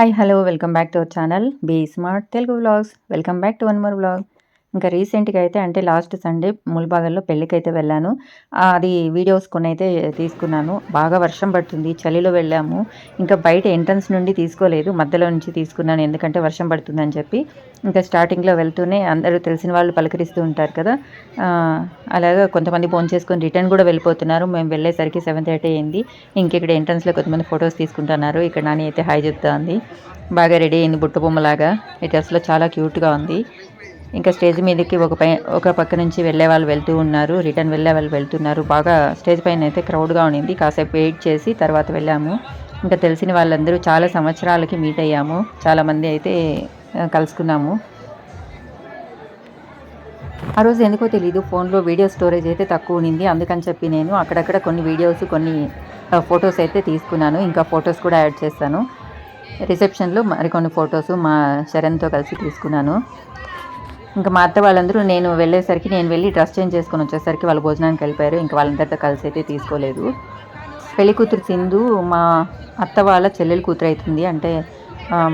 hi hello welcome back to our channel be smart Telugu vlogs welcome back to one more vlog ఇంకా రీసెంట్గా అయితే అంటే last Sunday ముల్బాగల్లో పెళ్ళికి అయితే వెళ్ళాను అది వీడియోస్ కొన్ని అయితే తీసుకున్నాను. బాగా వర్షం పడుతుంది చలిలో వెళ్ళాము. ఇంకా బయట ఎంట్రన్స్ నుండి తీసుకోలేదు మధ్యలో నుంచి తీసుకున్నాను ఎందుకంటే వర్షం పడుతుందని చెప్పి. ఇంకా స్టార్టింగ్లో వెళ్తూనే అందరూ తెలిసిన వాళ్ళు పలకరిస్తూ ఉంటారు కదా. అలాగే అలాగా కొంతమంది ఫోన్ చేసుకొని రిటర్న్ కూడా వెళ్ళిపోతున్నారు. మేము వెళ్ళేసరికి సెవెన్ థర్టీ అయింది. ఇంక ఇక్కడ ఎంట్రన్స్లో కొంతమంది ఫొటోస్ తీసుకుంటున్నారు. ఇక్కడ నాని అయితే హాయ్ చెప్తా ఉంది. బాగా రెడీ అయింది బుట్ట బొమ్మలాగా. ఈ డ్రెస్లో చాలా క్యూట్గా ఉంది. ఇంకా స్టేజ్ మీదకి ఒక పై ఒక పక్క నుంచి వెళ్ళే వాళ్ళు వెళ్తూ ఉన్నారు. రిటర్న్ వెళ్ళే వాళ్ళు వెళ్తున్నారు. బాగా స్టేజ్ పైన అయితే క్రౌడ్గా ఉండింది. కాసేపు వెయిట్ చేసి తర్వాత వెళ్ళాము. ఇంకా తెలిసిన వాళ్ళందరూ చాలా సంవత్సరాలకి మీట్ అయ్యాము. చాలామంది అయితే కలుసుకున్నాము. ఆ రోజు ఎందుకో తెలియదు ఫోన్లో వీడియో స్టోరేజ్ అయితే తక్కువ ఉండింది. అందుకని చెప్పి నేను అక్కడక్కడ కొన్ని వీడియోస్ కొన్ని ఫొటోస్ అయితే తీసుకున్నాను. ఇంకా ఫొటోస్ కూడా యాడ్ చేస్తాను. రిసెప్షన్లో మరికొన్ని ఫొటోస్ మా శరణ్తో కలిసి తీసుకున్నాను. ఇంకా మా అత్త వాళ్ళందరూ నేను వెళ్ళేసరికి నేను వెళ్ళి డ్రెస్ చేంజ్ చేసుకొని వచ్చేసరికి వాళ్ళు భోజనానికి వెళ్ళిపోయారు. ఇంకా వాళ్ళందరితో కలిసి అయితే తీసుకోలేదు. పెళ్ళి కూతురు సింధు మా అత్త వాళ్ళ చెల్లెలు కూతురు అవుతుంది అంటే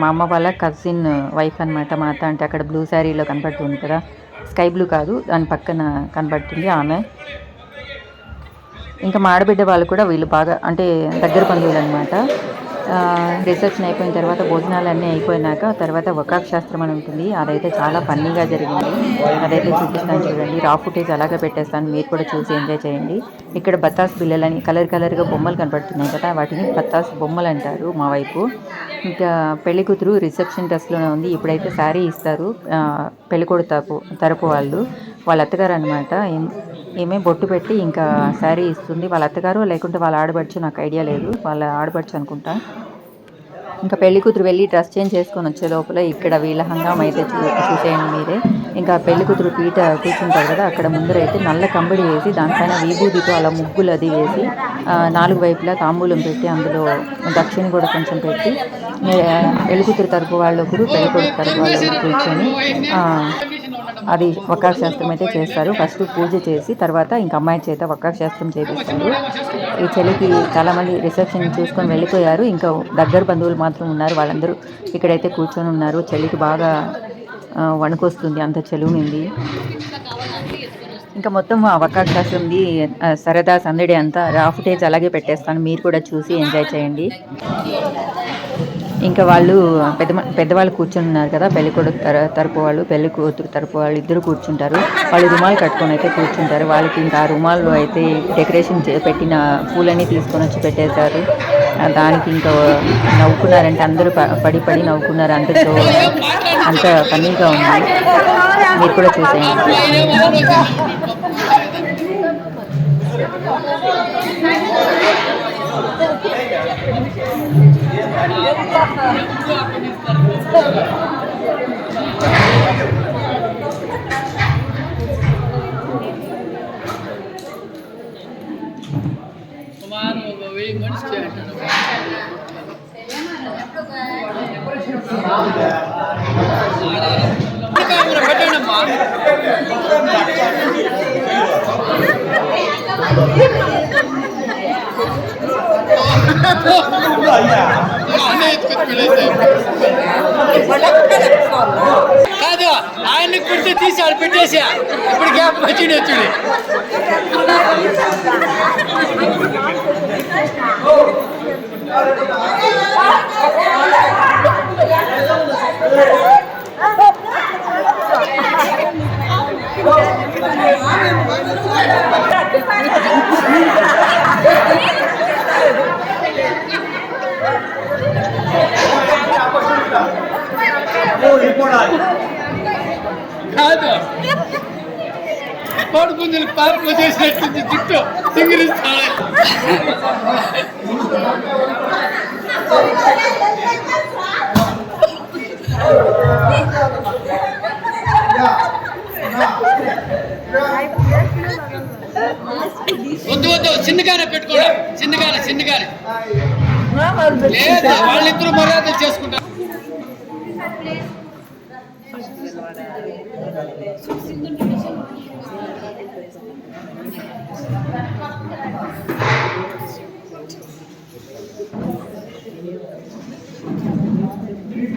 మా అమ్మ వాళ్ళ కజిన్ వైఫ్ అనమాట మా అత్త అంటే అక్కడ బ్లూ శారీలో కనపడుతుంది కదా. స్కై బ్లూ కాదు దాని పక్కన కనపడుతుంది ఆమె. ఇంకా మా ఆడబిడ్డ వాళ్ళు కూడా వీళ్ళు బాగా అంటే దగ్గర బంధువులు అనమాట రిసెప్షన్ అయిపోయిన తర్వాత భోజనాలు అన్నీ అయిపోయినాక తర్వాత వకాక్ శాస్త్రం అని ఉంటుంది. అదైతే చాలా ఫన్నీగా జరిగింది. అదైతే చూపిస్తాను చూడండి. రా ఫుటేజ్ అలాగే పెట్టేస్తాను. మీరు కూడా చూసి ఎంజాయ్ చేయండి. ఇక్కడ బత్తాస్ పిల్లలని కలర్ కలర్గా బొమ్మలు కనపడుతున్నాయి కదా వాటిని బత్తాస్ బొమ్మలు అంటారు మా వైపు. ఇంకా పెళ్ళి కూతురు రిసెప్షన్ డ్రెస్లోనే ఉంది. ఇప్పుడైతే శారీ ఇస్తారు. ఆ, తరపు తరపు వాళ్ళు. వాళ్ళ అత్తగారు అనమాట ఏమే బొట్టు పెట్టి ఇంకా శారీ ఇస్తుంది. వాళ్ళ అత్తగారు లేకుంటే వాళ్ళ ఆడబడుచు నాకు ఐడియా లేదు. వాళ్ళ ఆడబడుచు అనుకుంటా. ఇంకా పెళ్ళి కూతురు వెళ్ళి డ్రెస్ చేంజ్ చేసుకొని వచ్చే లోపల ఇక్కడ వీళ్ళ హంగం అయితే చూసేయండి మీరే. ఇంకా పెళ్ళి కూతురు పీట కూర్చుంటారు కదా అక్కడ ముందర అయితే నల్ల కంబడి వేసి దానిపైన విభూతితో అలా ముగ్గులు అది వేసి నాలుగు వైపులా తాంబూలం పెట్టి అందులో దక్షిణ కూడా కొంచెం పెట్టి పెళ్ళి కూతురు తరపు వాళ్ళు ఒకరు పెళ్ళి కొడుకు తరపు వాళ్ళు కూర్చొని అది వక్కా శాస్త్రం అయితే చేస్తారు. ఫస్ట్ పూజ చేసి తర్వాత ఇంకా అమ్మాయి చేత వక్కా శాస్త్రం చేపిస్తారు. ఈ చెల్లికి చాలా మంది రిసెప్షన్ చూసుకొని వెళ్ళిపోయారు. ఇంకా దగ్గర బంధువులు మాత్రం ఉన్నారు. వాళ్ళందరూ ఇక్కడైతే కూర్చొని ఉన్నారు. చెల్లికి బాగా వణుకొస్తుంది. అంత చెలువునింది. ఇంకా మొత్తం ఆ వక్కా శాస్త్రంది సరదా సందడి అంతా రా ఫుటేజ్ అలాగే పెట్టేస్తాను. మీరు కూడా చూసి ఎంజాయ్ చేయండి. ఇంకా వాళ్ళు పెద్ద పెద్దవాళ్ళు కూర్చొని ఉన్నారు కదా పెళ్ళి కొడుకు తర తరపు వాళ్ళు పెళ్ళి కూతురు తరపు వాళ్ళు ఇద్దరు కూర్చుంటారు. వాళ్ళు రుమాలు కట్టుకొని అయితే కూర్చుంటారు. వాళ్ళకి ఇంకా ఆ రుమాలు అయితే డెకరేషన్ చే- పెట్టిన పూలన్నీ తీసుకొని వచ్చి పెట్టేశారు. దానికి ఇంకా నవ్వుకున్నారంటే అందరూ పడి పడి నవ్వుకున్నారు. అంత చో అంత ఫన్నీగా ఉంది. మీరు కూడా చూసేయండి. Oh! కాదు? ఆయన్ని కుడితే తీసి ఆడ పెట్టేసా. ఇప్పుడు గ్యాప్ వచ్చిండే చూడు కాదు కోడి పుంజులు పార్కు చేసినట్టుంది జుట్టు సింగరిస్తాడు. వద్దు వద్దు చిన్నగానే పెట్టుకోడా. చిన్నగానే చిన్నగానే లేదు వాళ్ళిద్దరూ మర్యాద చేసుకుంటారు. ఉంది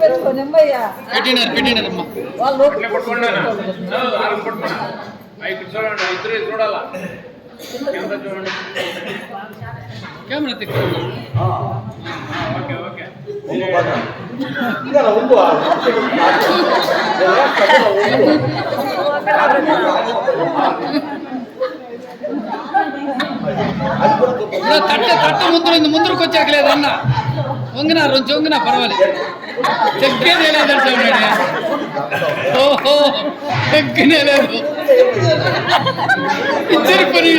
పెట్టుకొని అమ్మయ్యా పెట్టినారు పెట్టినారమ్మా వాళ్ళు ఇద్దరు చూడాలా కింద చూడండి కెమెరా తిక్క ఓకే ఓకే ఇప్పుడు తట్ట తట్ట ముందు ముందరకు వచ్చాక లేదన్న వంగినా రెండు వంగినా పర్వాలేదు చెక్కేదే లేదంటే ఓహో చెక్కనే లేదు ఇద్దరి పని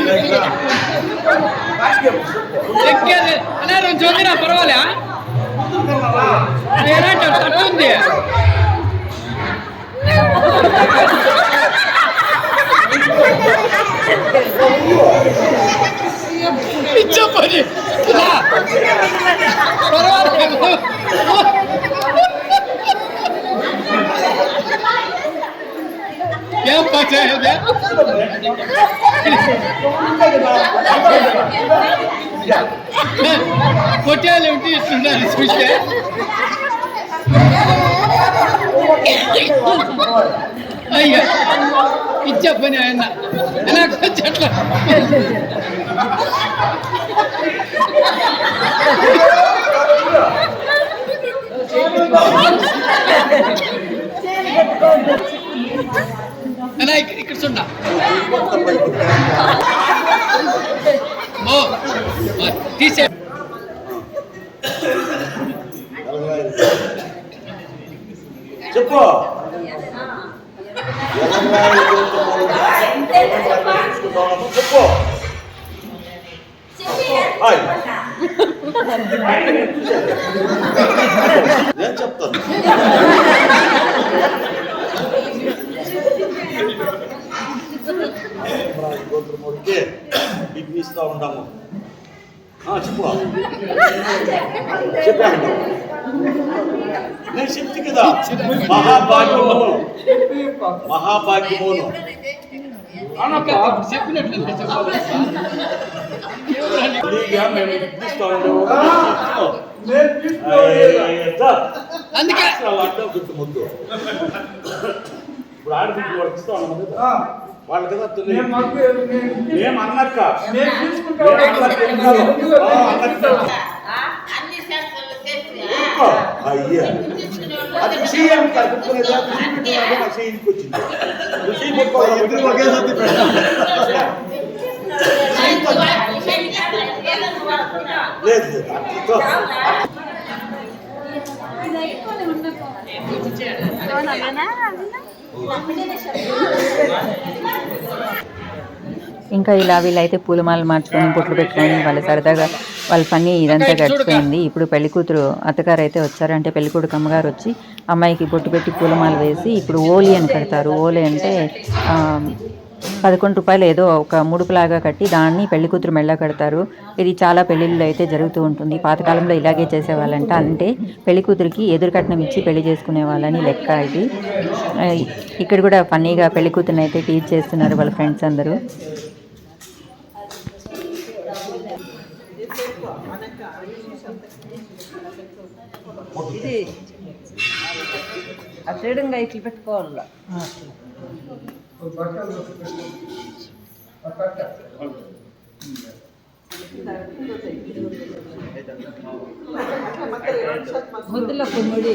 చెక్కేదే అనే రెండు వంగినా పర్వాలే నేనంటే తట్టు ఉంది పిచ్చ పని ఏం పచ్చాయదే కొట్టాలి ఉంటే ఇస్తున్నారు చూసే అయ్యా ఇచ్చే పని ఆయన నాకు చెట్ల Thank you. ఇక్కడ చూడ తీసే. చెప్పు. చెప్పు. నేను చెప్తాను? గోత్రమూడికి ఇవి ఇస్తా ఉంటాము. ఆ, చెప్పు. చెప్పాను నేను చెప్తే కదా మహాభాగ్యము మహాభాగ్యమును. చెప్పినట్లు మేము ఉండేవాడు అందుకే గుర్తు ముందు ఇప్పుడు ఆడబిడ్డ వాళ్ళకి ఇస్తా ఉన్నాం కదా వాళ్ళ కదా తెలియదు. మేము అన్నక్క. అయ్యా అది సీఎం సీఎంకి వచ్చింది. లేదు లేదు ఇంకా ఇలా వీళ్ళైతే పూలమాల మార్చుకొని బొట్లు పెట్టుకొని వాళ్ళ సరదాగా వాళ్ళ పని ఇదంతా గడిచిపోయింది. ఇప్పుడు పెళ్ళి కూతురు అత్తగారు అయితే వచ్చారు అంటే పెళ్ళి కొడుకు అమ్మగారు వచ్చి అమ్మాయికి బొట్టు పెట్టి పూలమాల వేసి ఇప్పుడు ఓలి అని కడతారు. ఓలి అంటే పదకొండు రూపాయలు ఏదో ఒక ముడుపులాగా కట్టి దాన్ని పెళ్ళి కూతురు మెళ్ళ కడతారు. ఇది చాలా పెళ్ళిళ్ళు అయితే జరుగుతూ ఉంటుంది. పాతకాలంలో ఇలాగే చేసేవాళ్ళంట. అంటే పెళ్ళి కూతురికి ఎదురు కట్నం ఇచ్చి పెళ్ళి చేసుకునే వాళ్ళని లెక్క ఇది. ఇక్కడ కూడా ఫన్నీగా పెళ్ళి కూతురుని అయితే టీచ్ చేస్తున్నారు వాళ్ళ ఫ్రెండ్స్ అందరూ. ఇది ఇట్లా పెట్టుకోవాలా? కొమ్మిడి.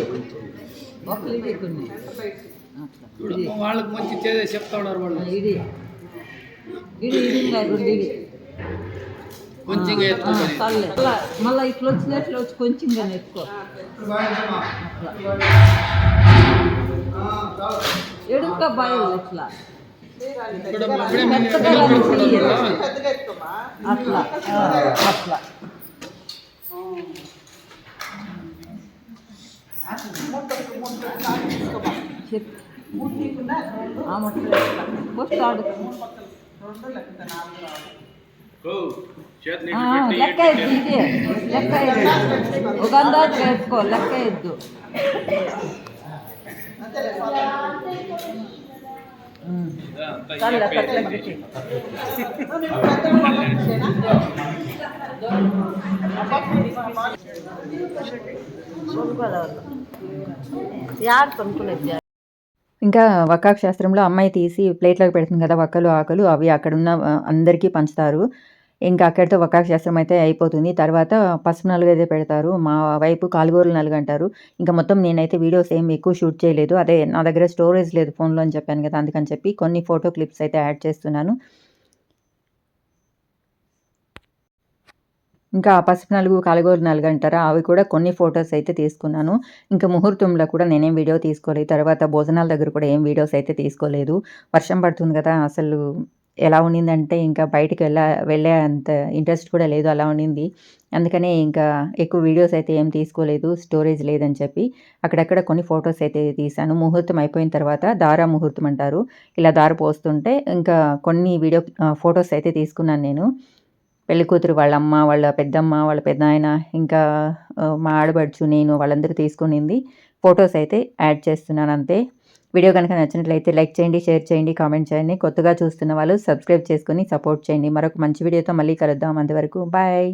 మొక్కలు కొన్ని. వాళ్ళకి మంచి చెప్తా ఉన్నారు వాళ్ళు. ఇది. ఇది ఇది ఇంకా రెండు ఇది కొంచెం ఆ, ఎత్తుకొని చాలులే. మళ్ళా మళ్ళా ఇట్లా వచ్చినట్లు వచ్చి కొంచెం కానీ ఎక్కువ ఎడుక బాయ్ ఇట్లా. ఇప్పుడు ఇప్పుడే మేము మెత్తగా పిల్లలు చెయ్యి. పెట్టుకున్నాం అట్లా ఆ, అట్లా చెప్పు. ఆ ముట్టలు ఎట్లా? పోస్తాడు. ఓ, చేతి ఆ, నీటి పెట్టి లెక్క ఎద్దు ఇదే లెక్క ఎద్దు ఒక అందాజు వేసుకో లెక్క ఎద్దు యాడ్ కొనుక్కునేది ఇంకా వక్కాకు శాస్త్రంలో అమ్మాయి తీసి ప్లేట్లోకి పెడుతుంది కదా వక్కలు ఆకులు అవి అక్కడున్న అందరికీ పంచుతారు. ఇంకా అక్కడితో వక్కాకు శాస్త్రం అయితే అయిపోతుంది. తర్వాత పసుపు నలుగు అయితే పెడతారు. మా వైపు కాలుగోరులు నలుగు అంటారు. ఇంకా మొత్తం నేనైతే వీడియోస్ ఏం ఎక్కువ షూట్ చేయలేదు. అదే నా దగ్గర స్టోరేజ్ లేదు ఫోన్లో అని చెప్పాను కదా అందుకని చెప్పి కొన్ని ఫోటో క్లిప్స్ అయితే యాడ్ చేస్తున్నాను. ఇంకా పసుపు నలుగు కాలుగోలు నలుగు అంటారా? అవి కూడా కొన్ని ఫొటోస్ అయితే తీసుకున్నాను. ఇంకా ముహూర్తంలో కూడా నేనేం వీడియో తీసుకోలేదు. తర్వాత భోజనాల దగ్గర కూడా ఏం వీడియోస్ అయితే తీసుకోలేదు. వర్షం పడుతుంది కదా అసలు ఎలా ఉండిందంటే ఇంకా బయటికి వెళ్ళ వెళ్ళే అంత ఇంట్రెస్ట్ కూడా లేదు అలా ఉండింది. అందుకనే ఇంకా ఎక్కువ వీడియోస్ అయితే ఏం తీసుకోలేదు స్టోరేజ్ లేదని చెప్పి అక్కడక్కడ కొన్ని ఫొటోస్ అయితే తీశాను. ముహూర్తం అయిపోయిన తర్వాత దారా ముహూర్తం అంటారు. ఇలా దార పోస్తుంటే ఇంకా కొన్ని వీడియో ఫొటోస్ అయితే తీసుకున్నాను నేను. పెళ్ళి కూతురు వాళ్ళ అమ్మ వాళ్ళ పెద్దమ్మ వాళ్ళ పెద్దాయన ఇంకా మా ఆడబడుచు నేను వాళ్ళందరూ తీసుకునింది. ఫొటోస్ అయితే యాడ్ చేస్తున్నాను అంతే. వీడియో కనుక నచ్చినట్లయితే లైక్ చేయండి షేర్ చేయండి కామెంట్ చేయండి. కొత్తగా చూస్తున్న వాళ్ళు సబ్స్క్రైబ్ చేసుకొని సపోర్ట్ చేయండి. మరొక మంచి వీడియోతో మళ్ళీ కలుద్దాం. అంతవరకు బాయ్.